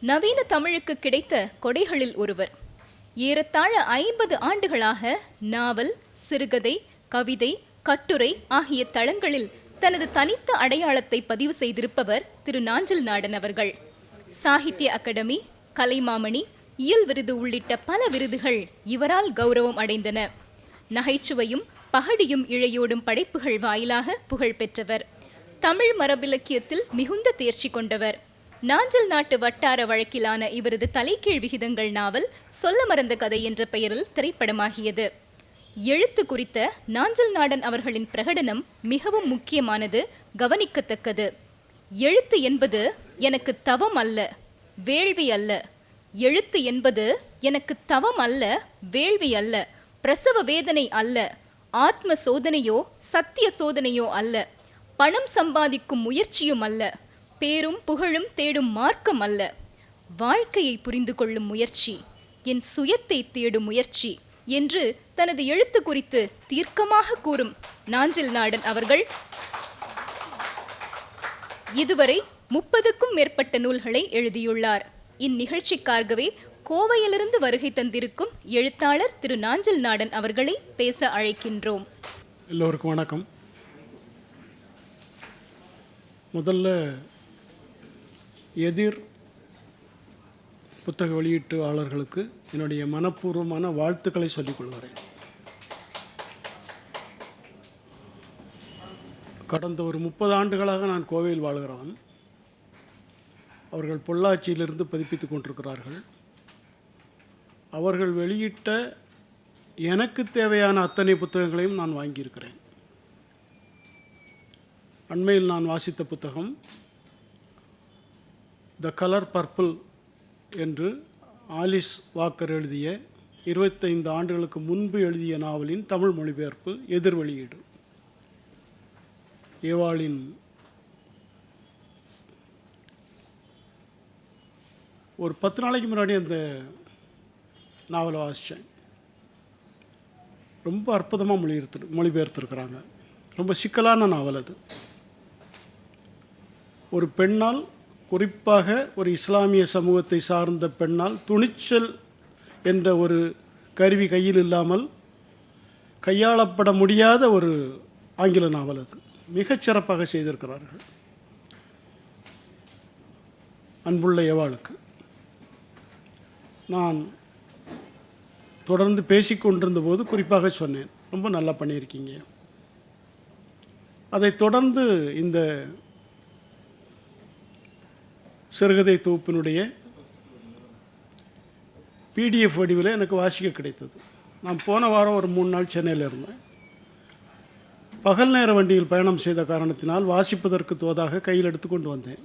நவீன தமிழுக்கு கிடைத்த கொடைகளில் ஒருவர். ஏறத்தாழ ஐம்பது ஆண்டுகளாக நாவல் சிறுகதை கவிதை கட்டுரை ஆகிய தளங்களில் தனது தனித்த அடையாளத்தை பதிவு செய்திருப்பவர் திரு. நாஞ்சில் நாடன் அவர்கள். சாகித்ய அகாடமி கலைமாமணி இயல் விருது உள்ளிட்ட பல விருதுகள் இவரால் கௌரவம் அடைந்தன. நகைச்சுவையும் பகடியும் இழையோடும் படைப்புகள் வாயிலாக புகழ் பெற்றவர். தமிழ் மரபிலக்கியத்தில் மிகுந்த தேர்ச்சி கொண்டவர். நாஞ்சல் நாட்டு வட்டார வழக்கிலான இவரது தலைகீழ் விகிதங்கள் நாவல் சொல்ல மறந்த கதை என்ற பெயரில் திரைப்படமாகியது. எழுத்து குறித்த நாஞ்சல் நாடன் அவர்களின் பிரகடனம் மிகவும் முக்கியமானது கவனிக்கத்தக்கது. எழுத்து என்பது எனக்கு தவம் அல்ல வேள்வி அல்ல. எழுத்து என்பது எனக்கு தவம் அல்ல வேள்வி அல்ல. பிரசவ வேதனை அல்ல ஆத்ம சோதனையோ சத்திய சோதனையோ அல்ல. பணம் சம்பாதிக்கும் முயற்சியும் அல்ல. பேரும் புகழும் தேடும் மார்க்கம் அல்ல. வாழ்க்கையை புரிந்து கொள்ளும் முயற்சி என் சுயத்தை தேடும் முயற்சி என்று தனது எழுத்து குறித்து தீர்க்கமாக கூறும் நாஞ்சில் நாடன் அவர்கள். இதுவரை முப்பதுக்கும் மேற்பட்ட நூல்களை எழுதியுள்ளார். இந்நிகழ்ச்சிக்காகவே கோவையிலிருந்து வருகை தந்திருக்கும் எழுத்தாளர் திரு நாஞ்சில் நாடன் அவர்களை பேச அழைக்கின்றோம். எல்லோருக்கும் வணக்கம். முதல்ல எதிர் புத்தக வெளியீட்டாளர்களுக்கு என்னுடைய மனப்பூர்வமான வாழ்த்துக்களை சொல்லிக் கொள்கிறேன். கடந்த ஒரு முப்பது ஆண்டுகளாக நான் கோவையில் வாழ்கிறவன் அவர்கள் பொள்ளாச்சியிலிருந்து பதிப்பித்துக் கொண்டிருக்கிறார்கள். அவர்கள் வெளியிட்ட எனக்கு தேவையான அத்தனை புத்தகங்களையும் நான் வாங்கியிருக்கிறேன். அண்மையில் நான் வாசித்த புத்தகம் த கலர் பர்பிள் என்று ஆலிஸ் வாக்கர் எழுதிய இருபத்தைந்து ஆண்டுகளுக்கு முன்பு எழுதிய நாவலின் தமிழ் மொழிபெயர்ப்பு எதிர் வெளியீடு ஏவாளின் ஒரு பத்து நாளைக்கு முன்னாடி அந்த நாவலை வாசித்தேன். ரொம்ப அற்புதமாக மொழிபெயர்த்து மொழிபெயர்த்துருக்குறாங்க. ரொம்ப சிக்கலான நாவல் அது. ஒரு பெண்ணால் குறிப்பாக ஒரு இஸ்லாமிய சமூகத்தை சார்ந்த பெண்ணால் துணிச்சல் என்ற ஒரு கருவி கையில் இல்லாமல் கையாளப்பட முடியாத ஒரு ஆங்கில நாவல் அது. மிகச் சிறப்பாக செய்திருக்கிறார்கள். அன்புள்ள எவாளுக்கு நான் தொடர்ந்து பேசிக்கொண்டிருந்த போது குறிப்பாக சொன்னேன். ரொம்ப நல்லா பண்ணியிருக்கீங்க. அதைத் தொடர்ந்து இந்த சிறுகதை தொகுப்பினுடைய பிடிஎஃப் வடிவில் எனக்கு வாசிக்க கிடைத்தது. நான் போன வாரம் ஒரு மூணு நாள் சென்னையில் இருந்தேன். பகல் நேர வண்டியில் பயணம் செய்த காரணத்தினால் வாசிப்பதற்கு தோதாக கையில் எடுத்துக்கொண்டு வந்தேன்.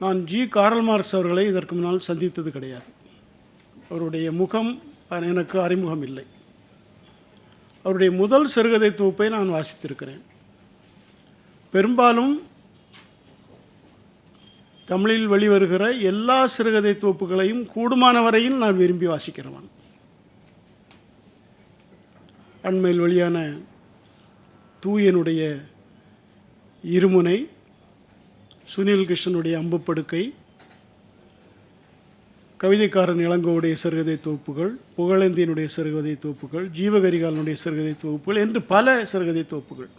நான் ஜி. காரல் மார்க்ஸ் அவர்களை இதற்கு முன்னால் சந்தித்தது கிடையாது. அவருடைய முகம் எனக்கு அறிமுகம் இல்லை. அவருடைய முதல் சிறுகதை தொகுப்பை நான் வாசித்திருக்கிறேன். பெரும்பாலும் தமிழில் வெளிவருகிற எல்லா சிறுகதை தொகுப்புகளையும் கூடுமான வரையில் நான் விரும்பி வாசிக்கிறவன். அண்மையில் வெளியான தூயனுடைய இருமுனை சுனில் கிருஷ்ணனுடைய அம்புப்படுக்கை கவிதைக்காரன் இளங்கோவுடைய சிறுகதை தொகுப்புகள் புகழேந்தியனுடைய சிறுகதை தொகுப்புகள் ஜீவகரிகாலனுடைய சிறுகதை தொகுப்புகள் என்று பல சிறுகதை தொகுப்புகள்.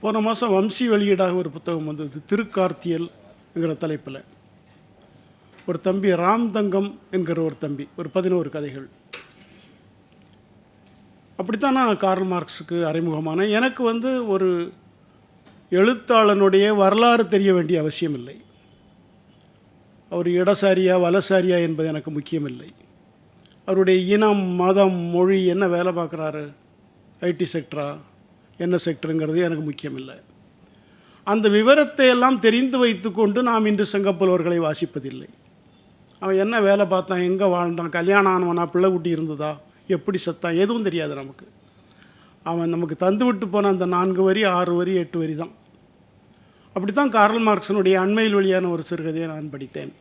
போன மாதம் வம்சி வெளியீடாக ஒரு புத்தகம் வந்தது. திருக்கார்த்தியல் என்கிற தலைப்பில். ஒரு தம்பி ராம் தங்கம் என்கிற ஒரு தம்பி ஒரு பதினோரு கதைகள். அப்படித்தான் நான் கார்ல் மார்க்ஸுக்கு அறிமுகமான எனக்கு வந்து ஒரு எழுத்தாளனுடைய வரலாறு தெரிய வேண்டிய அவசியம் இல்லை அவர் இடசாரியா வலசாரியா என்பது எனக்கு முக்கியமில்லை. அவருடைய இனம் மதம் மொழி என்ன வேலை பார்க்குறாரு? ஐடி செக்டரா? என்ன செக்டருங்கிறது எனக்கு முக்கியமில்லை. அந்த விவரத்தை எல்லாம் தெரிந்து வைத்துக்கொண்டு நாம் இன்று செங்கப்புலவர்களை வாசிப்பதில்லை. அவன் என்ன வேலை பார்த்தான் எங்கே வாழ்ந்தான் கல்யாணம் ஆனவனா பிள்ளை குட்டி இருந்ததா எப்படி செத்தான் எதுவும் தெரியாது நமக்கு. அவன் நமக்கு தந்து விட்டு போன அந்த நான்கு வரி ஆறு வரி எட்டு வரி தான். அப்படி தான் கார்ல் மார்க்சனுடைய அண்மையில் வழியான ஒரு சிறுகதையை நான் படித்தேன்.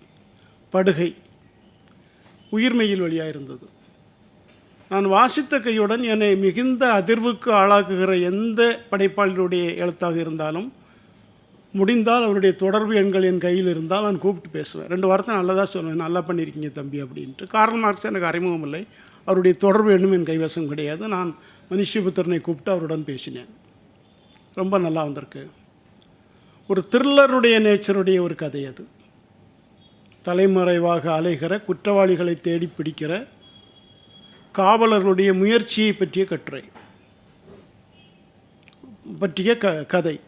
படுகை உயிர்மையில் வழியாக இருந்தது. நான் வாசித்த கையுடன் என்னை மிகுந்த அதிர்வுக்கு ஆளாக்குகிற எந்த படைப்பாளருடைய எழுத்தாக இருந்தாலும் முடிந்தால் அவருடைய தொடர்பு எண்கள் என் கையில் இருந்தால் நான் கூப்பிட்டு பேசுவேன். ரெண்டு வாரத்தை நல்லதாக சொல்லுவேன். நல்லா பண்ணியிருக்கீங்க தம்பி அப்படின்ட்டு. கார்ல் மார்க்ஸ் எனக்கு அறிமுகம் இல்லை. அவருடைய தொடர்பு எண்ணும் என் கைவசம் கிடையாது. நான் மனுஷபுத்திரனை கூப்பிட்டு அவருடன் பேசினேன். ரொம்ப நல்லா வந்திருக்கு. ஒரு த்ரில்லருடைய நேச்சருடைய ஒரு கதை அது. தலைமறைவாக அலைகிற குற்றவாளிகளை தேடி பிடிக்கிற காவலர்களுடைய முயற்சியை பற்றிய கட்டுரை பற்றிய க கதை.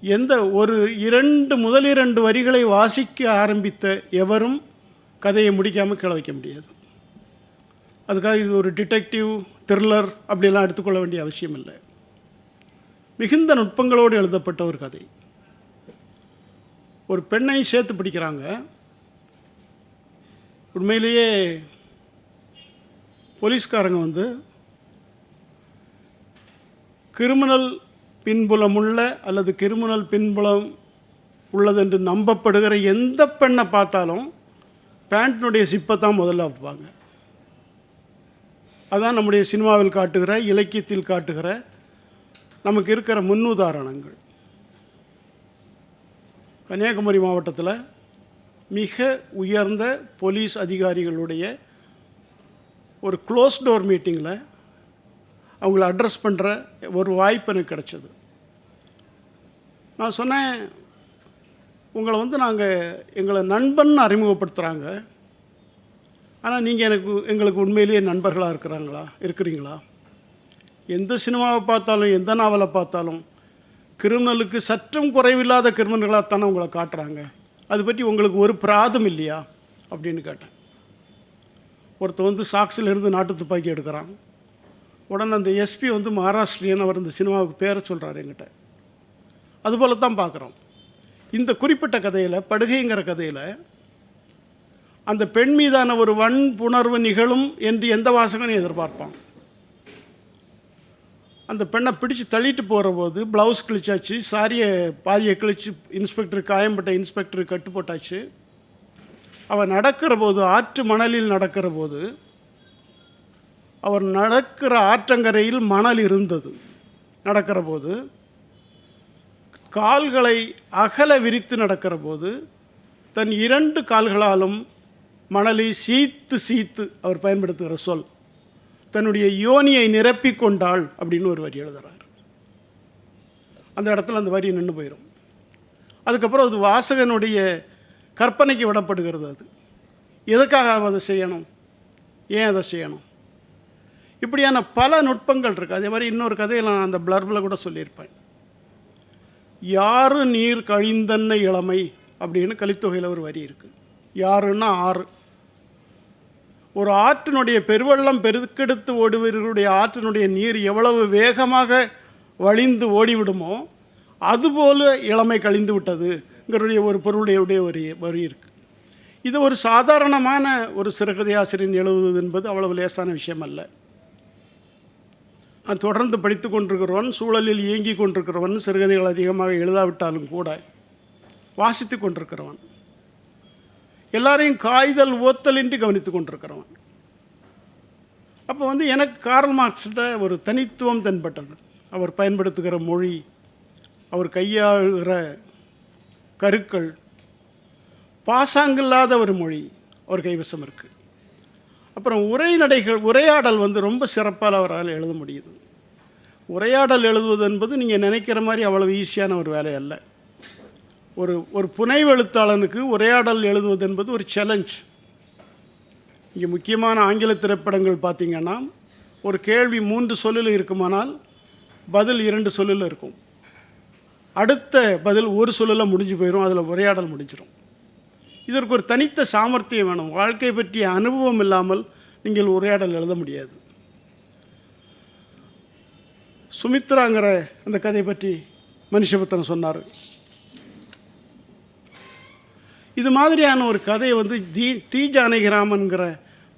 எந்த ஒரு இரண்டு முதல் இரண்டு வரிகளை வாசிக்க ஆரம்பித்த எவரும் கதையை முடிக்காமல் கீழ வைக்க முடியாது. அதுக்காக இது ஒரு டிடெக்டிவ் த்ரில்லர் அப்படிலாம் எடுத்துக்கொள்ள வேண்டிய அவசியம் இல்லை. மிகுந்த நுட்பங்களோடு எழுதப்பட்ட ஒரு கதை. ஒரு பெண்ணை சேர்த்து பிடிக்கிறாங்க. உண்மையிலேயே போலீஸ்காரங்க வந்து கிரிமினல் பின்புலமுள்ள அல்லது கிரிமினல் பின்புலம் உள்ளதென்று நம்பப்படுகிற எந்த பெண்ணை பார்த்தாலும் பேண்ட்டினுடைய சிப்பை தான் முதல்ல வைப்பாங்க. அதான் நம்முடைய சினிமாவில் காட்டுகிற இலக்கியத்தில் காட்டுகிற நமக்கு இருக்கிற முன்னுதாரணங்கள். கன்னியாகுமரி மாவட்டத்தில் மிக உயர்ந்த போலீஸ் அதிகாரிகளுடைய ஒரு க்ளோஸ் டோர் மீட்டிங்கில் அவங்கள அட்ரஸ் பண்ணுற ஒரு வாய்ப்பு எனக்கு கிடச்சிது. நான் சொன்னேன் உங்களை வந்து நாங்கள் எங்களை நண்பன் அறிமுகப்படுத்துகிறாங்க ஆனால் நீங்கள் எனக்கு எங்களுக்கு உண்மையிலேயே நண்பர்களாக இருக்கிறாங்களா இருக்கிறீங்களா? எந்த சினிமாவை பார்த்தாலும் எந்த நாவலை பார்த்தாலும் கிரிமினலுக்கு சற்றும் குறைவில்லாத கிரிமினல்களாகத்தானே உங்களை காட்டுறாங்க. அது பற்றி உங்களுக்கு ஒரு பிராதம் இல்லையா? அப்படின்னு கேட்டேன். ஒருத்தர் வந்து சாக்ஸில் இருந்து நாட்டு துப்பாக்கி எடுக்கிறான். உடனே அந்த எஸ்பி வந்து மகாராஷ்டிரியன் அவர் இந்த சினிமாவுக்கு பேரை சொல்கிறார் என்கிட்ட. அதுபோல தான் பார்க்குறோம். இந்த குறிப்பிட்ட கதையில் படுகைங்கிற கதையில் அந்த பெண் மீதான ஒரு வன்புணர்வு நிகழும் என்று எந்த வாசகனையும் எதிர்பார்ப்பான். அந்த பெண்ணை பிடிச்சு தள்ளிட்டு போகிற போது ப்ளவுஸ் கிழிச்சாச்சு சாரியை பாதியை கிழிச்சு இன்ஸ்பெக்டர் காயம்பட்ட இன்ஸ்பெக்டர் கட்டு போட்டாச்சு. அவள் நடக்கிற போது ஆற்று மணலில் நடக்கிற போது அவர் நடக்கிற ஆற்றங்கரையில் மணல் இருந்தது. நடக்கிற போது கால்களை அகல விரித்து நடக்கிற போது தன் இரண்டு கால்களாலும் மணலை சீத்து சீத்து அவர் பயன்படுத்துகிற சொல். தன்னுடைய யோனியை நிரப்பி கொண்டாள் அப்படின்னு ஒரு வரி எழுதுறார். அந்த இடத்துல அந்த வரி நின்று போயிடும் அதுக்கப்புறம் அது வாசகனுடைய கற்பனைக்கு விடப்படுகிறது அது. எதுக்காக அதை செய்யணும்? ஏன் அதை செய்யணும்? இப்படியான பல நுட்பங்கள் இருக்குது அதே மாதிரி இன்னொரு கதையில் நான் அந்த பிளர்பில் கூட சொல்லியிருப்பேன். யாரு நீர் கழிந்தன்ன இளமை? அப்படின்னு கலித்தொகையில் ஒரு வரி இருக்குது யாருன்னா ஆறு. ஒரு ஆற்றினுடைய பெருவெள்ளம் பெருக்கெடுத்து ஓடுவர்களுடைய ஆற்றினுடைய நீர் எவ்வளவு வேகமாக வழிந்து ஓடிவிடுமோ அதுபோல இளமை கழிந்து விட்டதுங்கிறடைய ஒரு பொருளுடைய உடைய ஒரு வரி இருக்குது இது ஒரு சாதாரணமான ஒரு சிறுகதை ஆசிரியர் எழுதுவது என்பது அவ்வளவு லேசான விஷயம் அல்ல நான் தொடர்ந்து படித்து கொண்டிருக்கிறவன் சூழலில் இயங்கி கொண்டிருக்கிறவன் சிறுகதைகள் அதிகமாக எழுதாவிட்டாலும் கூட வாசித்து கொண்டிருக்கிறவன். எல்லாரையும் காய்தல் ஓத்தலின்றி கவனித்து கொண்டிருக்கிறவன். அப்போ வந்து எனக்கு கார்ல் மார்க்ஸ்ட ஒரு தனித்துவம் தென்பட்டது. அவர் பயன்படுத்துகிற மொழி அவர் கையாளுகிற கருக்கள் பாசாங்கில்லாத ஒரு மொழி அவர் கைவசம் இருக்குது அப்புறம் உரைநடைகள் உரையாடல் வந்து ரொம்ப சிறப்பால் அவரால் எழுத முடியுது. உரையாடல் எழுதுவது என்பது நீங்கள் நினைக்கிற மாதிரி அவ்வளவு ஈஸியான ஒரு வேலை அல்ல. ஒரு ஒரு புனைவெழுத்தாளனுக்கு உரையாடல் எழுதுவது என்பது ஒரு சேலஞ்ச் இங்கே முக்கியமான ஆங்கில திரைப்படங்கள் பார்த்தீங்கன்னா ஒரு கேள்வி மூன்று சொல்லில் இருக்குமானால் பதில் இரண்டு சொல்லில் இருக்கும். அடுத்த பதில் ஒரு சொல்லில் முடிஞ்சு போயிடும் அதில் உரையாடல் முடிஞ்சிடும் இதற்கு ஒரு தனித்த சாமர்த்தியம் வேணும். வாழ்க்கை பற்றிய அனுபவம் இல்லாமல் நீங்கள் உரையாடல் எழுத முடியாது. சுமித்ராங்கிற அந்த கதை பற்றி மனுஷபுத்தன் சொன்னார். இது மாதிரியான ஒரு கதையை வந்து தீ தீ ஜானகிராமன்கிற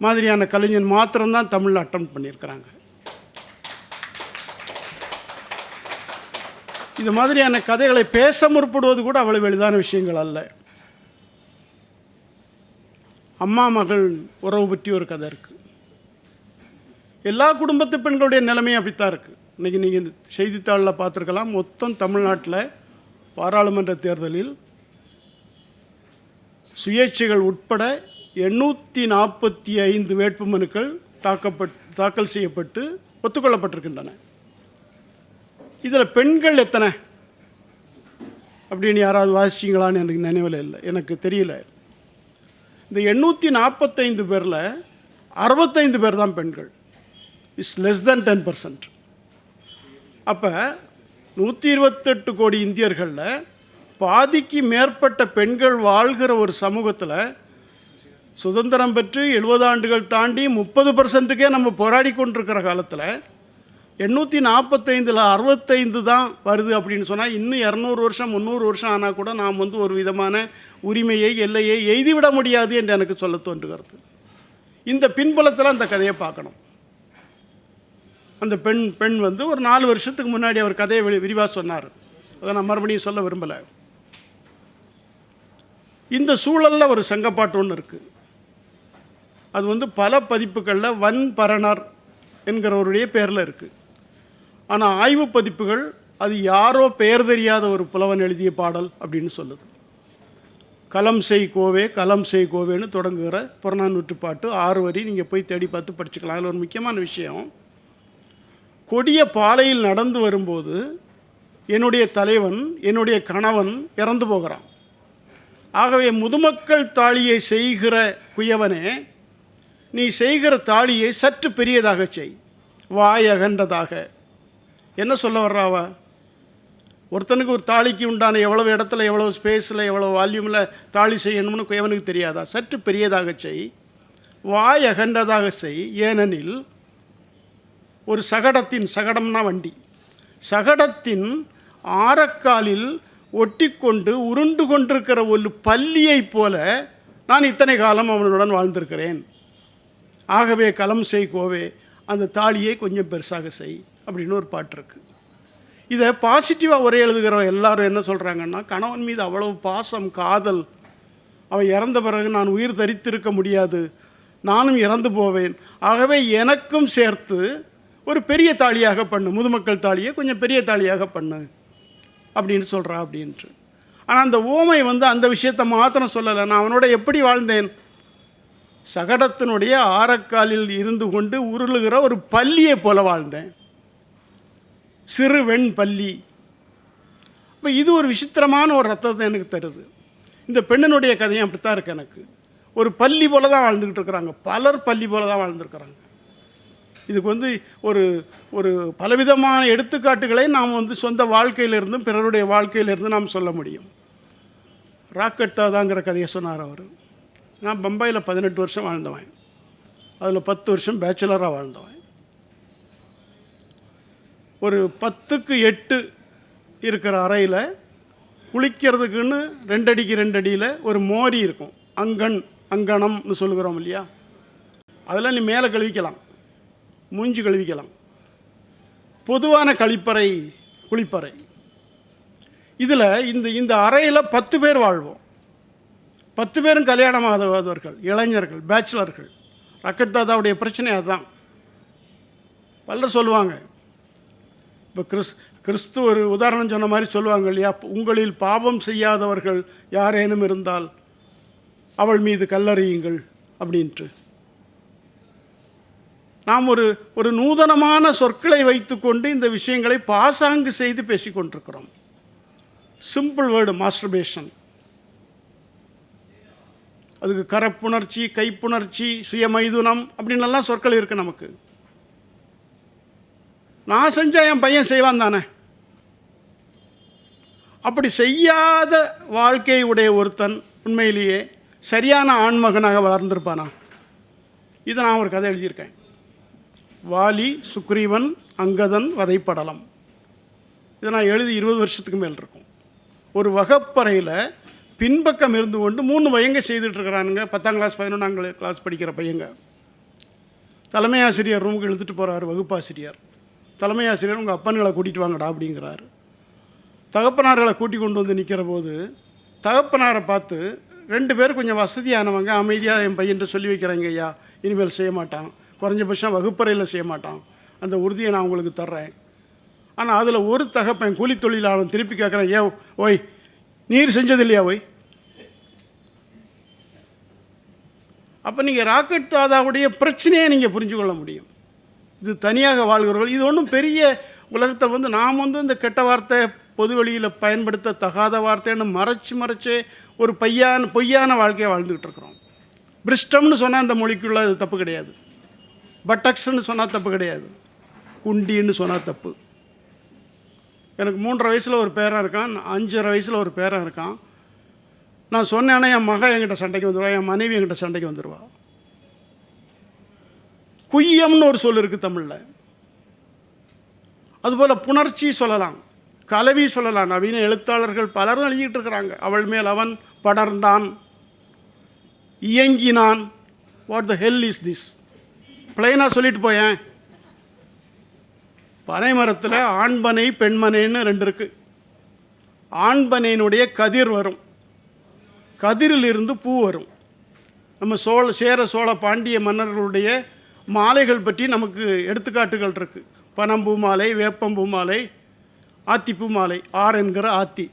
மாதிரியான கலைஞன் மாத்திரம்தான் தமிழில் அட்டம் பண்ணியிருக்கிறாங்க. இது மாதிரியான கதைகளை பேச முற்படுவது கூட அவ்வளவு எளிதான விஷயங்கள் அல்ல. அம்மா மகள் உறவு பற்றி ஒரு கதை இருக்குது எல்லா குடும்பத்து பெண்களுடைய நிலைமையும் அப்படித்தான் இருக்குது இன்றைக்கி நீங்கள் செய்தித்தாளில் பார்த்துருக்கலாம் மொத்தம் தமிழ்நாட்டில் பாராளுமன்ற தேர்தலில் சுயேட்சைகள் உட்பட எண்ணூற்றி நாற்பத்தி ஐந்து வேட்புமனுக்கள் தாக்கப்பட் தாக்கல் செய்யப்பட்டு ஒத்துக்கொள்ளப்பட்டிருக்கின்றன. இதில் பெண்கள் எத்தனை? அப்படின்னு யாராவது வாசிச்சிங்களான்னு எனக்கு நினைவில் இல்லை. எனக்கு தெரியல. இந்த எண்ணூற்றி நாற்பத்தைந்து பேரில் அறுபத்தைந்து பேர் தான் பெண்கள். Is less than ten percent அப்போ நூற்றி இருபத்தெட்டு கோடி இந்தியர்களில் பாதிக்கு மேற்பட்ட பெண்கள் வாழ்கிற ஒரு சமூகத்தில் சுதந்திரம் பெற்று எழுபது ஆண்டுகள் தாண்டி முப்பது பர்சன்ட்டுக்கே நம்ம போராடி கொண்டிருக்கிற காலத்தில் எண்ணூற்றி நாற்பத்தைந்தில் அறுபத்தைந்து தான் வருது அப்படின்னு சொன்னால் இன்னும் இரநூறு வருஷம் முந்நூறு வருஷம் ஆனால் கூட நாம் வந்து ஒரு விதமான உரிமையை எல்லையை எய்திவிட முடியாது என்று எனக்கு சொல்ல தோன்றுகிறது. இந்த பின்புலத்தில் அந்த கதையை பார்க்கணும். அந்த பெண் பெண் வந்து ஒரு நாலு வருஷத்துக்கு முன்னாடி அவர் கதையை விரி விரிவாக சொன்னார். அதை நான் மறுபடியும் சொல்ல விரும்பலை. இந்த சூழலில் ஒரு சங்கப்பாட்டு ஒன்று இருக்குது அது வந்து பல பதிப்புகளில் வன் பரணர் என்கிறவருடைய பேரில் இருக்குது ஆனால் ஆய்வு பதிப்புகள் அது யாரோ பெயர் தெரியாத ஒரு புலவன் எழுதிய பாடல் அப்படின்னு சொல்லுது. கலம் செய் கோவே கலம் செய் கோவேன்னு தொடங்குகிற புறநானூற்று பாட்டு ஆறு வரி நீங்கள் போய் தேடி பார்த்து படிச்சுக்கலாம். அதில் ஒரு முக்கியமான விஷயம் கொடிய பாலையில் நடந்து வரும்போது என்னுடைய தலைவன் என்னுடைய கணவன் இறந்து போகிறான். ஆகவே முதுமக்கள் தாலியை செய்கிற குயவனே நீ செய்கிற தாலியை சற்று பெரியதாக செய் வாய் அகன்றதாக என்ன சொல்ல வர்றாவா ஒருத்தனுக்கு ஒரு தாலிக்கு உண்டான எவ்வளவு இடத்துல எவ்வளவு ஸ்பேஸில் எவ்வளோ வால்யூமில் தாலி செய்யணும்னு குயவனுக்கு தெரியாதா? சற்று பெரியதாக செய் வாய் அகன்றதாக செய். ஏனெனில் ஒரு சகடத்தின் சகடம்னா வண்டி. சகடத்தின் ஆரக்காலில் ஒட்டி கொண்டு உருண்டு கொண்டிருக்கிற ஒரு பல்லியைப் போல நான் இத்தனை காலம் அவனுடன் வாழ்ந்திருக்கிறேன். ஆகவே களம் செய் கோவே அந்த தாலியை கொஞ்சம் பெருசாக செய் அப்படின்னு ஒரு பாட்டு இருக்குது இதை பாசிட்டிவாக உரை எழுதுகிற எல்லாரும் என்ன சொல்கிறாங்கன்னா கணவன் மீது அவ்வளவு பாசம் காதல் அவன் இறந்த பிறகு நான் உயிர் தரித்திருக்க முடியாது நானும் இறந்து போவேன். ஆகவே எனக்கும் சேர்த்து ஒரு பெரிய தாலியாக பண்ணு முதுமக்கள் தாலியை கொஞ்சம் பெரிய தாலியாக பண்ணு. அப்படின்னு சொல்கிறா அப்படின்ட்டு. ஆனால் அந்த ஓமை வந்து அந்த விஷயத்தை மாத்திரம் சொல்லலை. நான் அவனோட எப்படி வாழ்ந்தேன்? சகடத்தினுடைய ஆரக்காலில் இருந்து கொண்டு உருளுகிற ஒரு பல்லியை போல வாழ்ந்தேன். சிறு வெண் பள்ளி இப்போ இது ஒரு விசித்திரமான ஒரு ரத்தத்தை எனக்கு தருது. இந்த பெண்ணினுடைய கதையும் அப்படித்தான் இருக்குது எனக்கு. ஒரு பள்ளி போல தான் வாழ்ந்துக்கிட்டு இருக்கிறாங்க. பலர் பள்ளி போல தான் வாழ்ந்துருக்குறாங்க. இதுக்கு வந்து ஒரு ஒரு பலவிதமான எடுத்துக்காட்டுகளை நாம் வந்து சொந்த வாழ்க்கையிலிருந்தும் பிறருடைய வாழ்க்கையிலிருந்து நாம் சொல்ல முடியும். ராக்கெட் தாதாங்கிற கதையை சொன்னார் அவர். நான் பம்பாயில் பதினெட்டு வருஷம் வாழ்ந்தவன். அதில் பத்து வருஷம் பேச்சுலராக வாழ்ந்தவன். ஒரு பத்துக்கு எட்டு இருக்கிற அறையில் குளிக்கிறதுக்குன்னு ரெண்டடிக்கு ரெண்டடியில் ஒரு மோரி இருக்கும். அங்கன் அங்கணம்னு சொல்லுகிறோம் இல்லையா? அதெல்லாம் நீ மேலே கழுவிக்கலாம். மூஞ்சி கழுவிக்கலாம். பொதுவான கழிப்பறை குளிப்பறை. இதில் இந்த இந்த அறையில் பத்து பேர் வாழ்வோம். பத்து பேரும் கல்யாணமாகாதவர்கள் இளைஞர்கள் பேச்சுலர்கள் ரக்கட் தாதாவுடைய பிரச்சனை அதுதான் பலர் சொல்லுவாங்க இப்போ கிறிஸ் கிறிஸ்து ஒரு உதாரணம் சொன்ன மாதிரி சொல்லுவாங்க இல்லையா உங்களில் பாவம் செய்யாதவர்கள் யாரேனும் இருந்தால் அவள் மீது கல்லறியுங்கள் அப்படின்ட்டு. நாம் ஒரு ஒரு நூதனமான சொற்களை வைத்துக்கொண்டு இந்த விஷயங்களை பாசாங்கு செய்து பேசிக்கொண்டிருக்கிறோம். சிம்பிள் வேர்டு மாஸ்டர்பேஷன் அதுக்கு கரப்புணர்ச்சி கைப்புணர்ச்சி சுயமைதுனம் அப்படின்லாம் சொற்கள் இருக்குது நமக்கு. நான் செஞ்சால் என் பையன் செய்வான் தானே. அப்படி செய்யாத வாழ்க்கையை உடைய ஒருத்தன் உண்மையிலேயே சரியான ஆண்மகனாக வளர்ந்திருப்பானா? இதை நான் ஒரு கதை எழுதியிருக்கேன். வாலி சுக்ரீவன் அங்கதன் வதைப்படலம். இதை நான் எழுதி இருபது வருஷத்துக்கு மேல் இருக்கும். ஒரு வகுப்பறையில் பின்பக்கம் இருந்து கொண்டு மூணு பையங்க செய்துட்ருக்குறானுங்க பத்தாம் கிளாஸ் பதினொன்றாம் கிளாஸ் படிக்கிற பையங்க. தலைமை ஆசிரியர் ரூமுக்கு இழுத்துட்டு போகிறாரு வகுப்பாசிரியர். தலைமை ஆசிரியர் உங்கள் அப்பன்களை கூட்டிகிட்டு வாங்கடா அப்படிங்கிறாரு. தகப்பனார்களை கூட்டி கொண்டு வந்து நிற்கிற போது தகப்பனாரை பார்த்து ரெண்டு பேர் கொஞ்சம் வசதியானவங்க அமைதியாக என் பையன்ட்டு சொல்லி வைக்கிறாங்க ஐயா. இனிமேல் செய்ய மாட்டான். குறைஞ்சபட்சம் வகுப்பறையில் செய்ய மாட்டான். அந்த உறுதியை நான் உங்களுக்கு தர்றேன். ஆனால் அதில் ஒரு தகப்பன் கூலி தொழிலாளன் திருப்பி கேட்குறேன் ஏ ஓய் நீர் செஞ்சது இல்லையா ஓய்? அப்போ நீங்கள் ராக்கெட் தாதாவுடைய பிரச்சனையை நீங்கள் புரிஞ்சு கொள்ள முடியும். இது தனியாக வாழ்கிறவர்கள் இது ஒன்றும் பெரிய உலகத்தில் வந்து நாம் வந்து இந்த கெட்ட வார்த்தை பொது வெளியில் பயன்படுத்த தகாத வார்த்தைன்னு மறைச்சு மறைச்சு ஒரு பையான பொய்யான வாழ்க்கையை வாழ்ந்துக்கிட்டு இருக்கிறோம். பிரிஸ்டம்னு சொன்னால் அந்த மொழிக்குள்ள அது தப்பு கிடையாது. பட்டக்ஸ்ன்னு சொன்னால் தப்பு கிடையாது. குண்டின்னு சொன்னால் தப்பு. எனக்கு மூன்றரை வயசில் ஒரு பேராக இருக்கான் அஞ்சரை வயசில் ஒரு பேராக இருக்கான். நான் சொன்னேன்னா என் மகன் என்கிட்ட சண்டைக்கு வந்துடுவா என் மனைவி என்கிட்ட சண்டைக்கு வந்துடுவா குய்யம்னு ஒரு சொல் இருக்குது தமிழில். அதுபோல் புணர்ச்சி சொல்லலாம் கலவி சொல்லலாம். நவீன எழுத்தாளர்கள் பலரும் எழுதிக்கிட்டு இருக்கிறாங்க. அவள் மேல் அவன் படர்ந்தான் இயங்கினான். What the hell is this பிளைனாக சொல்லிட்டு போயேன். பனைமரத்தில் ஆண்பனை பெண்மனைன்னு ரெண்டு இருக்குது ஆண்பனையினுடைய கதிர் வரும். கதிரிலிருந்து பூ வரும். நம்ம சோழ சேர சோழ பாண்டிய மன்னர்களுடைய மாலைகள் பற்றி நமக்கு எடுத்துக்காட்டுகள் இருக்குது பனம்பூ மாலை வேப்பம்பூ மாலை ஆத்திப்பூ மாலை ஆர் என்கிற ஆத்தி.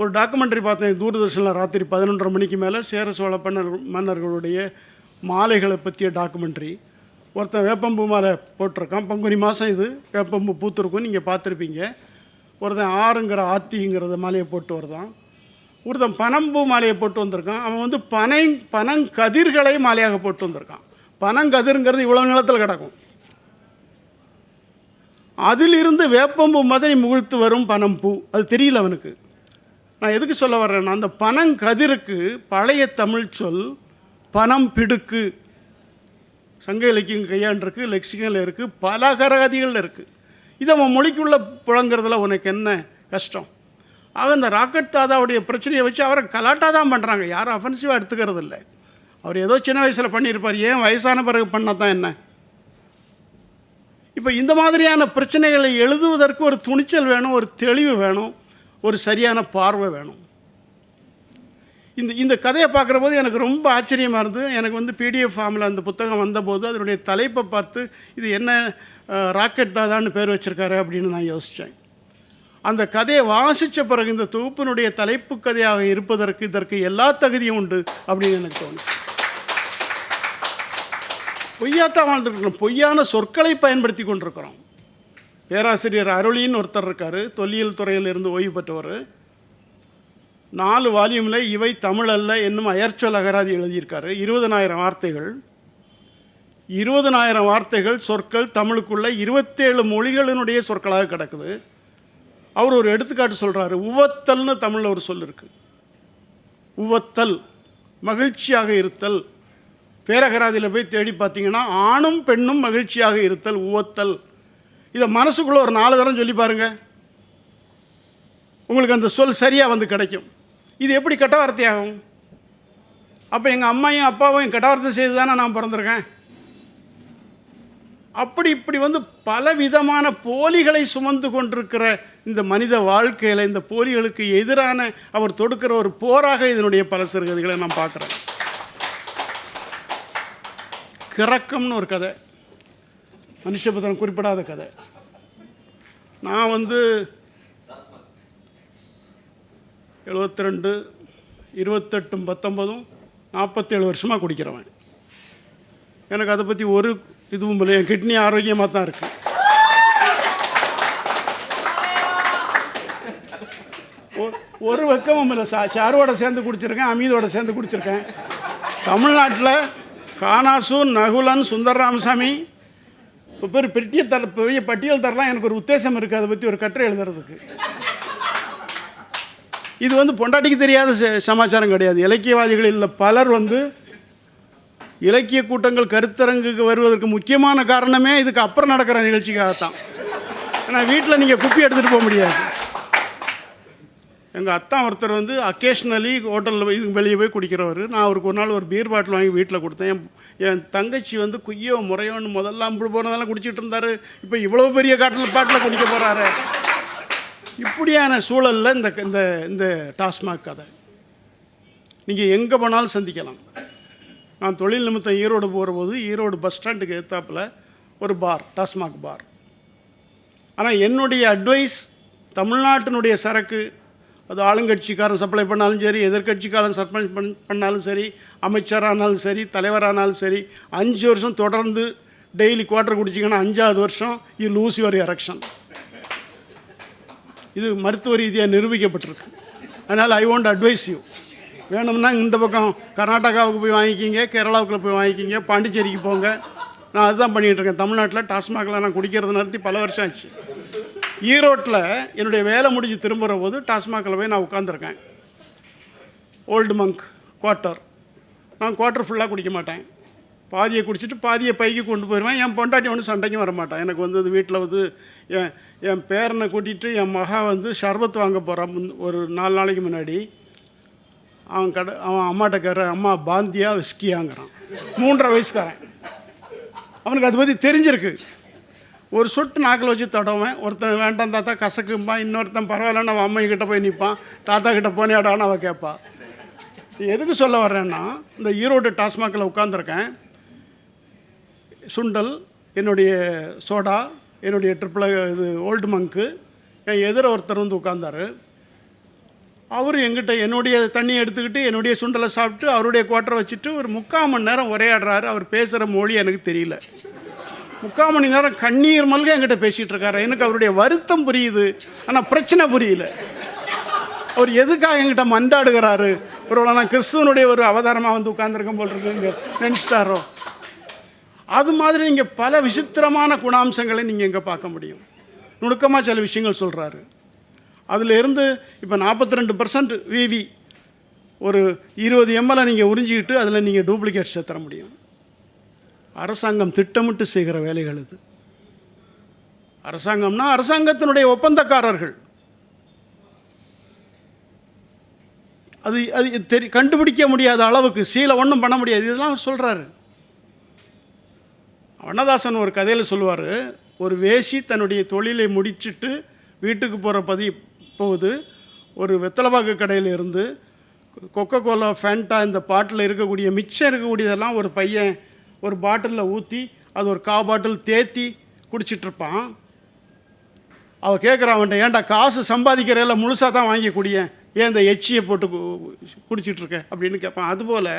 ஒரு டாக்குமெண்ட்ரி பார்த்தேன். தூர்தர்ஷனில் ராத்திரி பதினொன்றரை மணிக்கு மேலே சேர சோழ மன்னர் மன்னர்களுடைய மாலைகளை பற்றிய டாக்குமெண்ட்ரி ஒருத்தன் வேப்பம்பூ மாலை போட்டிருக்கான். பங்குனி மாதம் இது. வேப்பம்பூ பூத்திருக்கும். நீங்கள் பார்த்துருப்பீங்க. ஒருத்தன் ஆறுங்கிற ஆத்திங்கிறத மாலையை போட்டு வருதான். ஒருத்தன் பனம்பூ மாலையை போட்டு வந்திருக்கான். அவன் வந்து பனை பனங்கதிர்களை மாலையாக போட்டு வந்திருக்கான். பனங்கதிருங்கிறது இவ்வளோ நிலத்தில் கிடக்கும். அதிலிருந்து வேப்பம்பூ மாதிரி முகிழ்த்து வரும் பனம்பூ. அது தெரியல அவனுக்கு. நான் எதுக்கு சொல்ல வர்றேன்னா அந்த பனங்கதிருக்கு பழைய தமிழ் சொல் பணம் பிடுக்கு. சங்க இலக்கியம் கையாண்டிருக்கு லெக்சிகனில் இருக்குது பல கரகதிகளில் இருக்குது இதை அவன் மொழிக்குள்ளே புழங்குறதுல உனக்கு என்ன கஷ்டம்? ஆக இந்த ராக்கெட் தாதாவுடைய பிரச்சனையை வச்சு அவரை கலாட்டாக தான் பண்ணுறாங்க யாரும் அஃபென்சிவாக எடுத்துக்கிறது இல்லை. அவர் ஏதோ சின்ன வயசில் பண்ணியிருப்பார். ஏன் வயசான பிறகு பண்ணால் தான் என்ன? இப்போ இந்த மாதிரியான பிரச்சனைகளை எழுதுவதற்கு ஒரு துணிச்சல் வேணும் ஒரு தெளிவு வேணும் ஒரு சரியான பார்வை வேணும். இந்த இந்த கதையை பார்க்குற போது எனக்கு ரொம்ப ஆச்சரியமாக இருந்தது. எனக்கு வந்து பிடிஎஃப் ஃபார்மில் அந்த புத்தகம் வந்தபோது அதனுடைய தலைப்பை பார்த்து இது என்ன ராக்கெட் தாதான்னு பேர் வச்சுருக்காரு அப்படின்னு நான் யோசித்தேன் அந்த கதையை வாசித்த பிறகு இந்த தொகுப்பினுடைய தலைப்பு கதையாக இருப்பதற்கு இதற்கு எல்லா தகுதியும் உண்டு அப்படின்னு எனக்கு தோணுச்சு. பொய்யாத்தான் வாழ்ந்துருக்கிறோம். பொய்யான சொற்களை பயன்படுத்தி கொண்டிருக்கிறோம். பேராசிரியர் அருளின்னு ஒருத்தர் இருக்கார். தொல்லியல் துறையில் இருந்து ஓய்வு பெற்றவர். நாலு வால்யூமில் இவை தமிழ் அல்ல என்னும் அயர்ச்சொல் அகராதி எழுதியிருக்காரு. இருபதனாயிரம் வார்த்தைகள். இருபதனாயிரம் வார்த்தைகள் சொற்கள் தமிழுக்குள்ள இருபத்தேழு மொழிகளினுடைய சொற்களாக கிடக்குது. அவர் ஒரு எடுத்துக்காட்டு சொல்கிறாரு உவத்தல்னு தமிழில் ஒரு சொல் இருக்குது உவத்தல் மகிழ்ச்சியாக இருத்தல். பேரகராதியில் போய் தேடி பார்த்தீங்கன்னா ஆணும் பெண்ணும் மகிழ்ச்சியாக இருத்தல் உவத்தல். இதை மனசுக்குள்ளே ஒரு நாலு தரம் சொல்லி பாருங்கள் உங்களுக்கு அந்த சொல் சரியாக வந்து கிடைக்கும். இது எப்படி கெட்ட ஆகும் அப்போ எங்கள் அம்மாயும் அப்பாவும் கெட்டவார்த்தை செய்து தானே நான் பிறந்திருக்கேன்? அப்படி இப்படி வந்து பல விதமான போலிகளை சுமந்து கொண்டிருக்கிற இந்த மனித வாழ்க்கையில் இந்த போலிகளுக்கு எதிரான அவர் தொடுக்கிற ஒரு போராக இதனுடைய பல சிறுகதைகளை நான் பார்க்குறேன். கிறக்கம்னு ஒரு கதை. மனுஷபுத்திரன் குறிப்பிடாத கதை. நான் வந்து எழுபத்தி ரெண்டு இருபத்தெட்டும் பத்தொம்பதும் நாற்பத்தேழு வருஷமாக குடிக்கிறவன். எனக்கு அதை பற்றி ஒரு இதுவும் இல்லை. என் கிட்னி ஆரோக்கியமாக தான் இருக்குது ஒ- ஒரு வெக்கமும் இல்லை. சா சாரோட சேர்ந்து குடிச்சிருக்கேன் அமீதோட சேர்ந்து குடிச்சிருக்கேன். தமிழ்நாட்டில் கானாசு நகுலன் சுந்தர் ராமசாமி இப்போ பெரிய தர பெரிய பட்டியல் தரலாம். எனக்கு ஒரு உத்தேசம் இருக்குது அதை பற்றி ஒரு கட்டுரை எழுதுறதுக்கு. இது வந்து பொண்டாட்டிக்கு தெரியாத ச- சமாச்சாரம் கிடையாது. இலக்கியவாதிகளில் பலர் வந்து இலக்கிய கூட்டங்கள் கருத்தரங்குக்கு வருவதற்கு முக்கியமான காரணமே இதுக்கு அப்புறம் நடக்கிற நிகழ்ச்சிக்காகத்தான். ஏன்னா வீட்டில் நீங்கள் குப்பி எடுத்துகிட்டு போக முடியாது. எங்கள் அத்தா ஒருத்தர் வந்து அக்கேஷ்னலி ஹோட்டலில் போய் வெளியே போய் குடிக்கிறவர். நான் அவருக்கு ஒரு நாள் ஒரு பீர் பாட்டில் வாங்கி வீட்டில் கொடுத்தேன். என் என் தங்கச்சி வந்து குய்யோ முறையோன்னு முதல்ல அம்பு போனதெல்லாம் குடிச்சிட்டு இருந்தார். இப்போ இவ்வளோ பெரிய காட்டில் பாட்டில் குடிக்க போகிறாரு இப்படியான சூழலில் இந்த இந்த இந்த டாஸ்மாக் கதை. நீங்கள் எங்கே போனாலும் சந்திக்கலாம். நான் தொழில் நிமித்தம் ஈரோடு போகிறபோது ஈரோடு பஸ் ஸ்டாண்டுக்கு எத்தாப்பில் ஒரு பார் டாஸ்மாக் பார். ஆனால் என்னுடைய அட்வைஸ் தமிழ்நாட்டினுடைய சரக்கு. அது ஆளுங்கட்சிக்காரன் சப்ளை பண்ணாலும் சரி எதிர்க்கட்சிக்காரன் சப்ளை பண் பண்ணாலும் சரி அமைச்சரானாலும் சரி தலைவரானாலும் சரி அஞ்சு வருஷம் தொடர்ந்து டெய்லி குவார்ட்டர் குடிச்சிங்கன்னா அஞ்சாவது வருஷம் யூ லூஸ் யுவர் எரக்ஷன் இது மருத்துவ ரீதியாக நிரூபிக்கப்பட்டிருக்கு. அதனால் ஐ ஒன்ட் அட்வைஸ் யூ வேணும்னா இந்த பக்கம் கர்நாடகாவுக்கு போய் வாங்கிக்கிங்க கேரளாவுக்குள்ள போய் வாங்கிக்கிங்க பாண்டிச்சேரிக்கு போங்க. நான் அதுதான் பண்ணிகிட்டு இருக்கேன். தமிழ்நாட்டில் டாஸ்மாகில் நான் குடிக்கிறது நடத்தி பல வருஷம் ஆச்சு. ஈரோட்டில் என்னுடைய வேலை முடிஞ்சு திரும்புகிற போது டாஸ்மாகில் போய் நான் உட்காந்துருக்கேன் ஓல்டு மங்க் குவார்ட்டர் நான் குவார்ட்டர் ஃபுல்லாக குடிக்க மாட்டேன். பாதியை குடிச்சிட்டு பாதியை பைக்கு கொண்டு போயிடுவேன் என் பொண்டாட்டி ஒன்றும் சண்டைக்கும் வர மாட்டேன் எனக்கு வந்து வீட்டில் வந்து என் என் பேரனை கூட்டிகிட்டு என் மகா வந்து ஷர்பத் வாங்க போகிறான் ஒரு நாலு நாளைக்கு முன்னாடி. அவன் கடை அவன் அம்மாட்ட கேட்குற அம்மா பாந்தியா விஸ்கியாங்கிறான். மூன்றரை வயசுக்காரன். அவனுக்கு அதை பற்றி தெரிஞ்சிருக்கு. ஒரு சொட்டு நாக்கில் வச்சு தடவேன் ஒருத்தன் வேண்டாம் தாத்தா கசக்கும்பா இன்னொருத்தன் பரவாயில்லன்னு அவன் அம்மை கிட்டே போய் நிற்பான் தாத்தா கிட்ட போனேடான்னு அவள் கேட்பா எதுக்கு சொல்ல வர்றேன்னா இந்த ஈரோடு டாஸ்மாகில் உட்காந்துருக்கேன் சுண்டல் என்னுடைய சோடா என்னுடைய ட்ரிப்பிள் இது ஓல்டு மங்க்கு என் எதிர ஒருத்தர் வந்து உட்காந்தார் அவர் எங்கிட்ட என்னுடைய தண்ணியை எடுத்துக்கிட்டு என்னுடைய சுண்டலை சாப்பிட்டு அவருடைய குவாட்டரை வச்சுட்டு ஒரு முக்கால் மணி நேரம் உரையாடுறாரு. அவர் பேசுகிற மொழி எனக்கு தெரியல. முக்கால் மணி நேரம் கண்ணீர் மல்க என்கிட்ட பேசிகிட்டு இருக்காரு. எனக்கு அவருடைய வருத்தம் புரியுது. ஆனால் பிரச்சனை புரியல. அவர் எதுக்காக எங்கிட்ட மண்டாடுகிறாரு? ஒருவேளை நான் கிறிஸ்துவனுடைய ஒரு அவதாரமாக வந்து உட்கார்ந்துருக்கேன் போல் இருக்கு இங்கே நினச்சிட்டாரோ? அது மாதிரி நீங்கள் பல விசித்திரமான குணாம்சங்களை நீங்கள் எங்கே பார்க்க முடியும்? நுணுக்கமாக சில விஷயங்கள் சொல்கிறாரு அதில் இருந்து இப்போ நாற்பத்தி ரெண்டு பர்சன்ட் விவி ஒரு இருபது எம்எல்ஏ நீங்கள் உறிஞ்சிக்கிட்டு அதில் நீங்கள் டூப்ளிகேட் சேர்த்துற முடியும். அரசாங்கம் திட்டமிட்டு செய்கிற வேலைகள் இது. அரசாங்கம்னா அரசாங்கத்தினுடைய ஒப்பந்தக்காரர்கள். அது அது தெரி கண்டுபிடிக்க முடியாத அளவுக்கு சீலை ஒன்றும் பண்ண முடியாது. இதெல்லாம் சொல்கிறாரு வண்ணதாசன் ஒரு கதையில் சொல்லுவார் ஒரு வேசி தன்னுடைய தொழிலை முடிச்சிட்டு வீட்டுக்கு போகிற பதி போகுது. ஒரு வெத்தலைபாக்கு கடையில் இருந்து கொக்கோ கோலா ஃபேண்டா இந்த பாட்டில் இருக்கக்கூடிய மிச்சம் இருக்கக்கூடியதெல்லாம் ஒரு பையன் ஒரு பாட்டிலில் ஊற்றி அது ஒரு கா பாட்டில் தேத்தி குடிச்சிட்ருப்பான். அவள் கேட்குறா அவன்கிட்ட ஏன்டா காசு சம்பாதிக்கிறதில்ல முழுசாக தான் வாங்கி குடியேன். ஏன் இந்த எச்சியை போட்டு கு- இருக்க அப்படின்னு கேட்பான் அதுபோல்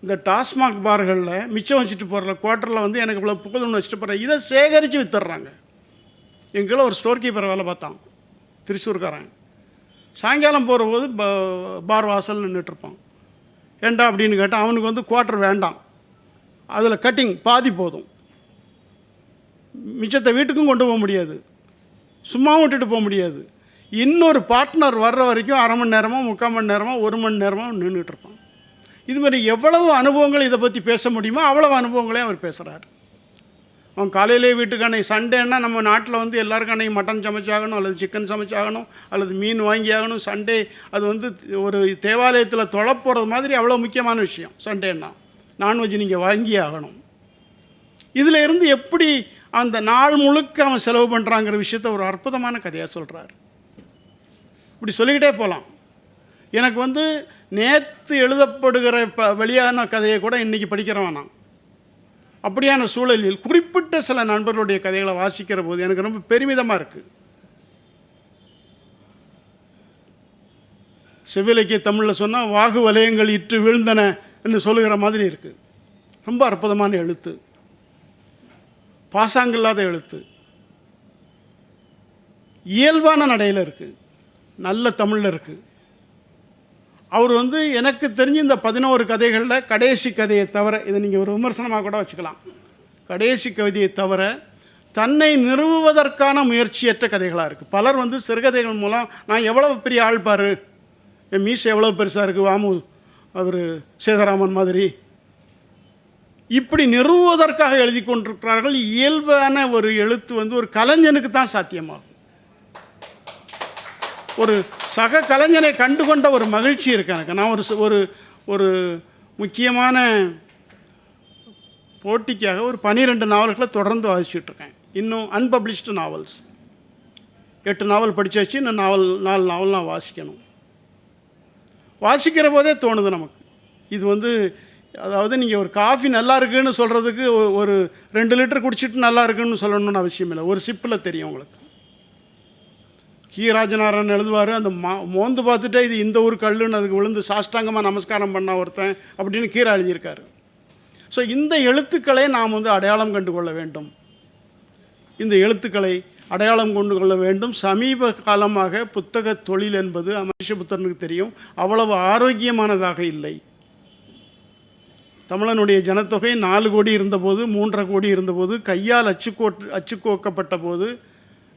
இந்த டாஸ்மாக் பார்களில் மிச்சம் வச்சுட்டு போகிற குவார்ட்டரில் வந்து எனக்கு இவ்வளோ புகழ்னு வச்சுட்டு போகிறேன் இதை சேகரித்து வித்துடுறாங்க. எங்களை ஒரு ஸ்டோர் கீப்பர் வேலை பார்த்தான். திருச்சூர்காரன். சாயங்காலம் போகிறபோது ப- பார் வாசல் நின்றுட்டுருப்பான் ஏண்டா அப்படின்னு கேட்டால் அவனுக்கு வந்து குவார்ட்டர் வேண்டாம். அதில் கட்டிங் பாதி போதும். மிச்சத்தை வீட்டுக்கும் கொண்டு போக முடியாது. சும்மாவும் விட்டுட்டு போக முடியாது. இன்னொரு பார்ட்னர் வர்ற வரைக்கும் அரை மணி நேரமோ முக்கால் மணி நேரமோ ஒரு மணி நேரமோ நின்றுட்டுருப்பான் இது மாதிரி எவ்வளவு அனுபவங்கள் இதை பற்றி பேச முடியுமோ அவ்வளவு அனுபவங்களையும் அவர் பேசுகிறாரு அவன் காலையிலே வீட்டுக்கு அன்னைக்கு சண்டேன்னா நம்ம நாட்டில் வந்து எல்லாருக்கும் அன்னைக்கு மட்டன் சமைச்சாகணும் அல்லது சிக்கன் சமைச்சாகணும் அல்லது மீன் வாங்கி ஆகணும் சண்டே அது வந்து ஒரு தேவாலயத்தில் தொலை போகிறது மாதிரி அவ்வளோ முக்கியமான விஷயம் சண்டேன்னா. நான்வெஜ் நீங்கள் வாங்கி ஆகணும். இதில் இருந்து எப்படி அந்த நாள் முழுக்க அவன் செலவு பண்ணுறாங்கிற விஷயத்த ஒரு அற்புதமான கதையாக சொல்கிறாரு இப்படி சொல்லிக்கிட்டே போகலாம் எனக்கு வந்து நேற்று எழுதப்படுகிற ப வெளியான கதையை கூட இன்றைக்கி படிக்கிறவன் நான். அப்படியான சூழலில் குறிப்பிட்ட சில நண்பர்களுடைய கதைகளை வாசிக்கிற போது எனக்கு ரொம்ப பெருமிதமாக இருக்குது செவ்விலக்கிய தமிழில் சொன்னால் வாகு வலயங்கள் இற்று விழுந்தன என்று சொல்லுகிற மாதிரி இருக்குது ரொம்ப அற்புதமான எழுத்து. பாசாங்கில்லாத எழுத்து. இயல்பான நடையில் இருக்குது நல்ல தமிழில் இருக்குது அவர் வந்து எனக்கு தெரிஞ்சு இந்த பதினோரு கதைகளில் கடைசி கதையை தவிர இதை நீங்கள் ஒரு விமர்சனமாக கூட வச்சுக்கலாம். கடைசி கவிதையை தவிர தன்னை நிறுவுவதற்கான முயற்சியற்ற கதைகளாக இருக்குது பலர் வந்து சிறுகதைகள் மூலம் நான் எவ்வளவு பெரிய ஆள் பாரு. என் மீசை எவ்வளோ பெருசாக இருக்குது வாமு அவர் சேதராமன் மாதிரி. இப்படி நிறுவுவதற்காக எழுதி கொண்டிருக்கிறார்கள். இயல்பான ஒரு எழுத்து வந்து ஒரு கலைஞனுக்கு தான் சாத்தியமாகும். ஒரு சக கலைஞனை கண்டு கொண்ட ஒரு மகிழ்ச்சி இருக்கு எனக்கு. நான் ஒரு ஒரு ஒரு முக்கியமான போட்டிக்காக ஒரு பன்னிரெண்டு நாவல்களை தொடர்ந்து வாசிச்சுட்ருக்கேன் இன்னும் அன்பப்ளிஷ்டு நாவல்ஸ் எட்டு நாவல் படித்தாச்சு இன்னும் நாவல் நாலு நாவல் நான் வாசிக்கணும். வாசிக்கிற போதே தோணுது நமக்கு. இது வந்து அதாவது நீங்கள் ஒரு காஃபி நல்லா இருக்குன்னு சொல்கிறதுக்கு ஒரு ரெண்டு லிட்டர் குடிச்சிட்டு நல்லா இருக்குன்னு சொல்லணும்னு அவசியம் இல்லை. ஒரு சிப்பில் தெரியும் உங்களுக்கு. கி. ராஜநாராயணன் எழுதுவார் அந்த மா மோந்து பார்த்துட்டே இது இந்த ஒரு கல்லுன்னு அதுக்கு விழுந்து சாஷ்டாங்கமாக நமஸ்காரம் பண்ண ஒருத்தன் அப்படின்னு கீரை எழுதியிருக்காரு. ஸோ இந்த எழுத்துக்களை நாம் வந்து அடையாளம் கண்டு கொள்ள வேண்டும். இந்த எழுத்துக்களை அடையாளம் கொண்டு கொள்ள வேண்டும். சமீப காலமாக புத்தக தொழில் என்பது மனுஷபுத்திரனுக்கு தெரியும். அவ்வளவு ஆரோக்கியமானதாக இல்லை. தமிழனுடைய ஜனத்தொகை நாலு கோடி இருந்தபோது மூன்றரை கோடி இருந்தபோது கையால் அச்சுக்கோட் அச்சுக்கோக்கப்பட்ட போது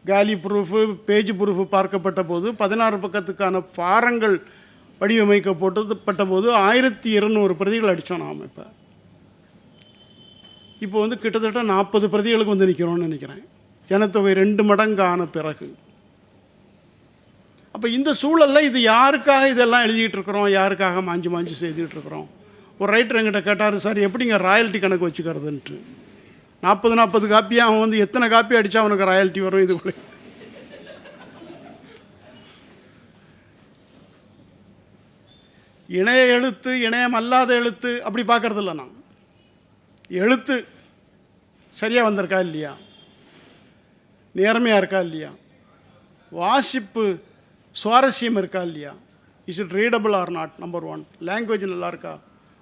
காலி ப்ரூஃபு பேஜ் ப்ரூஃபு பார்க்கப்பட்ட போது பதினாறு பக்கத்துக்கான பாரங்கள் வடிவமைக்கப்பட்டது பட்ட போது ஆயிரத்தி இருநூறு பிரதிகள் அடித்தோம் நாம் இப்போ. இப்போ வந்து கிட்டத்தட்ட நாற்பது பிரதிகளுக்கு வந்து நிற்கிறோம்னு நினைக்கிறேன். ஜனத்தொகை ரெண்டு மடங்கு ஆன பிறகு. அப்போ இந்த சூழலில் இது யாருக்காக இதெல்லாம் எழுதிக்கிட்டு இருக்கிறோம்? யாருக்காக மாஞ்சி மாஞ்சி செய்துக்கிட்டு இருக்கிறோம்? ஒரு ரைட்டர் என்கிட்ட கேட்டார் சார் எப்படிங்க ராயல்ட்டி கணக்கு வச்சுக்கிறதுன்ட்டு? நாற்பது நாற்பது காப்பியாக அவன் வந்து எத்தனை காப்பி அடித்தா அவனுக்கு ராயல்ட்டி வரும் இதுக்குள்ளே இணைய எழுத்து இணையம் அல்லாத எழுத்து அப்படி பார்க்கறதில்ல நான். எழுத்து சரியாக வந்திருக்கா இல்லையா? நேர்மையாக இருக்கா இல்லையா? வாசிப்பு சுவாரஸ்யம் இருக்கா இல்லையா? Is it readable or not number one language நல்லா இருக்கா?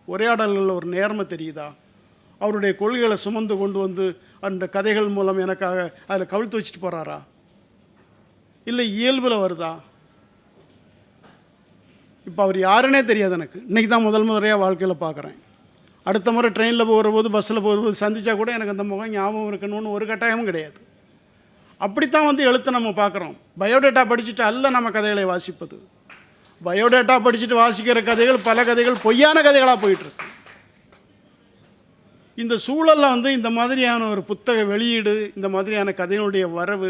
உரையாடல்களில் ஒரு நேர்மை தெரியுதா? அவருடைய கொள்கைகளை சுமந்து கொண்டு வந்து அந்த கதைகள் மூலம் எனக்காக அதில் கவிழ்த்து வச்சுட்டு போகிறாரா இல்லை இயல்பில் வருதா? இப்போ அவர் யாருன்னே தெரியாது எனக்கு. இன்றைக்கி தான் முதல் முறையாக வாழ்க்கையில் பார்க்குறேன் அடுத்த முறை ட்ரெயினில் போகிறபோது பஸ்ஸில் போகிறபோது சந்தித்தா கூட எனக்கு அந்த முகம் ஞாபகம் இருக்கணும்னு ஒரு கட்டாயமும் கிடையாது. அப்படித்தான் வந்து எழுத்து நம்ம பார்க்குறோம் பயோடேட்டா படிச்சுட்டு அல்ல நம்ம கதைகளை வாசிப்பது. பயோடேட்டா படிச்சுட்டு வாசிக்கிற கதைகள் பல கதைகள் பொய்யான கதைகளாக போயிட்டுருக்கு இந்த சூழலில் வந்து இந்த மாதிரியான ஒரு புத்தக வெளியீடு இந்த மாதிரியான கதையினுடைய வரவு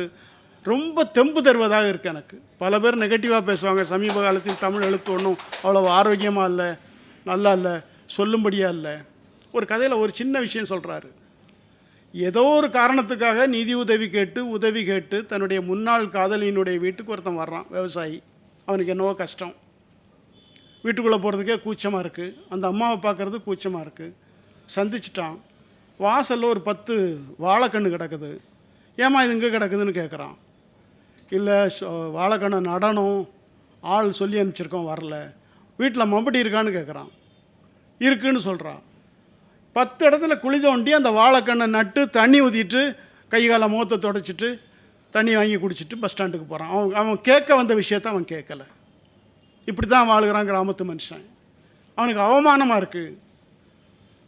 ரொம்ப தெம்பு தருவதாக இருக்குது எனக்கு. பல பேர் நெகட்டிவாக பேசுவாங்க. சமீப காலத்தில் தமிழ் எழுத்து ஒன்றும் அவ்வளோ ஆரோக்கியமாக இல்லை நல்லா இல்லை சொல்லும்படியாக இல்லை. ஒரு கதையில் ஒரு சின்ன விஷயம் சொல்கிறாரு ஏதோ ஒரு காரணத்துக்காக நிதி உதவி கேட்டு உதவி கேட்டு தன்னுடைய முன்னாள் காதலியினுடைய வீட்டுக்கு ஒருத்தன் வர்றான் விவசாயி. அவனுக்கு என்னவோ கஷ்டம். வீட்டுக்குள்ளே போகிறதுக்கே கூச்சமாக இருக்குது அந்த அம்மாவை பார்க்குறது கூச்சமாக இருக்குது சந்திச்சிட்டான். வாசலில் ஒரு பத்து வாழைக்கன்று கிடக்குது. ஏம்மா இது இங்கே கிடக்குதுன்னு கேட்குறான் இல்லை வாழைக்கண்ணை நடணும். ஆள் சொல்லி அனுப்பிச்சிருக்கோம் வரல. வீட்டில் மம்படி இருக்கான்னு கேட்குறான் இருக்குன்னு சொல்கிறான் பத்து இடத்துல குழி தோண்டி அந்த வாழைக்கண்ணை நட்டு தண்ணி ஊற்றிட்டு கை காலை முகத்தை தொடச்சிட்டு தண்ணி வாங்கி குடிச்சிட்டு பஸ் ஸ்டாண்டுக்கு போகிறான் அவன் அவன் கேட்க வந்த விஷயத்த அவன் கேட்கல இப்படி தான் வாழ்கிறான் கிராமத்து மனுஷன். அவனுக்கு அவமானமாக இருக்குது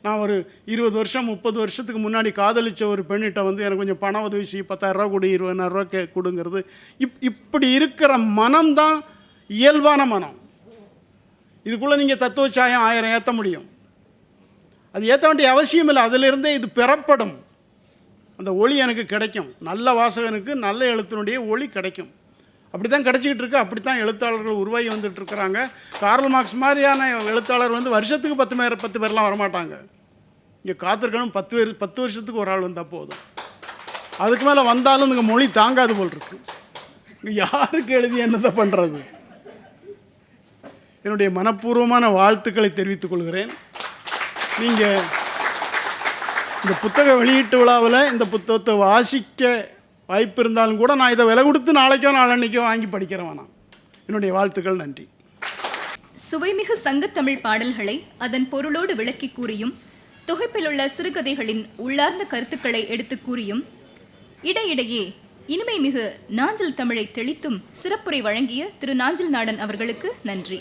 நான் ஒரு இருபது வருஷம் முப்பது வருஷத்துக்கு முன்னாடி காதலித்த ஒரு பெண்ணிட்ட வந்து எனக்கு கொஞ்சம் பண உதவி செய்ய பத்தாயிரரூவா கொடு இருபதாயிரரூவா கே கொடுங்கிறது. இப் இப்படி இருக்கிற மனம்தான் இயல்பான மனம். இதுக்குள்ளே நீங்கள் தத்துவ சாயம் ஆயிரம் ஏற்ற முடியும். அது ஏற்ற வேண்டிய அவசியம் இல்லை. அதிலிருந்தே இது பெறப்படும். அந்த ஒளி எனக்கு கிடைக்கும். நல்ல வாசகனுக்கு நல்ல எழுத்தினுடைய ஒளி கிடைக்கும். அப்படி தான் கிடச்சிக்கிட்டு இருக்கு. அப்படி தான் எழுத்தாளர்கள் உருவாகி வந்துட்டு இருக்கிறாங்க. கார்ல் மார்க்ஸ் மாதிரியான எழுத்தாளர் வந்து வருஷத்துக்கு பத்து பேர் பத்து பேர்லாம் வரமாட்டாங்க. இங்கே காத்திருக்கணும் பத்து பேர் பத்து வருஷத்துக்கு ஒரு ஆள் வந்தால் போதும். அதுக்கு மேலே வந்தாலும் இங்கே மொழி தாங்காது போல் இருக்கு. இங்கே யாருக்கு எழுதி என்னதான் பண்ணுறது என்னுடைய மனப்பூர்வமான வாழ்த்துக்களை தெரிவித்துக் கொள்கிறேன். நீங்கள் இந்த புத்தக வெளியீட்டு விழாவில் இந்த புத்தகத்தை வாசிக்க வாய்ப்பு இருந்தாலும் கூட நான் இதை விலை கொடுத்து நாளைக்கோ நாளன்னைக்கோ வாங்கி படிக்கிறேன் வேணாம் என்னுடைய வாழ்த்துக்கள் நன்றி. சுவைமிகு சங்கத்தமிழ் பாடல்களை அதன் பொருளோடு விளக்கி கூறியும் தொகுப்பிலுள்ள சிறுகதைகளின் உள்ளார்ந்த கருத்துக்களை எடுத்துக் கூறியும் இடையிடையே இனிமை மிகு நாஞ்சில் தமிழை தெளித்தும் சிறப்புரை வழங்கிய திரு நாஞ்சில் நாடன் அவர்களுக்கு நன்றி.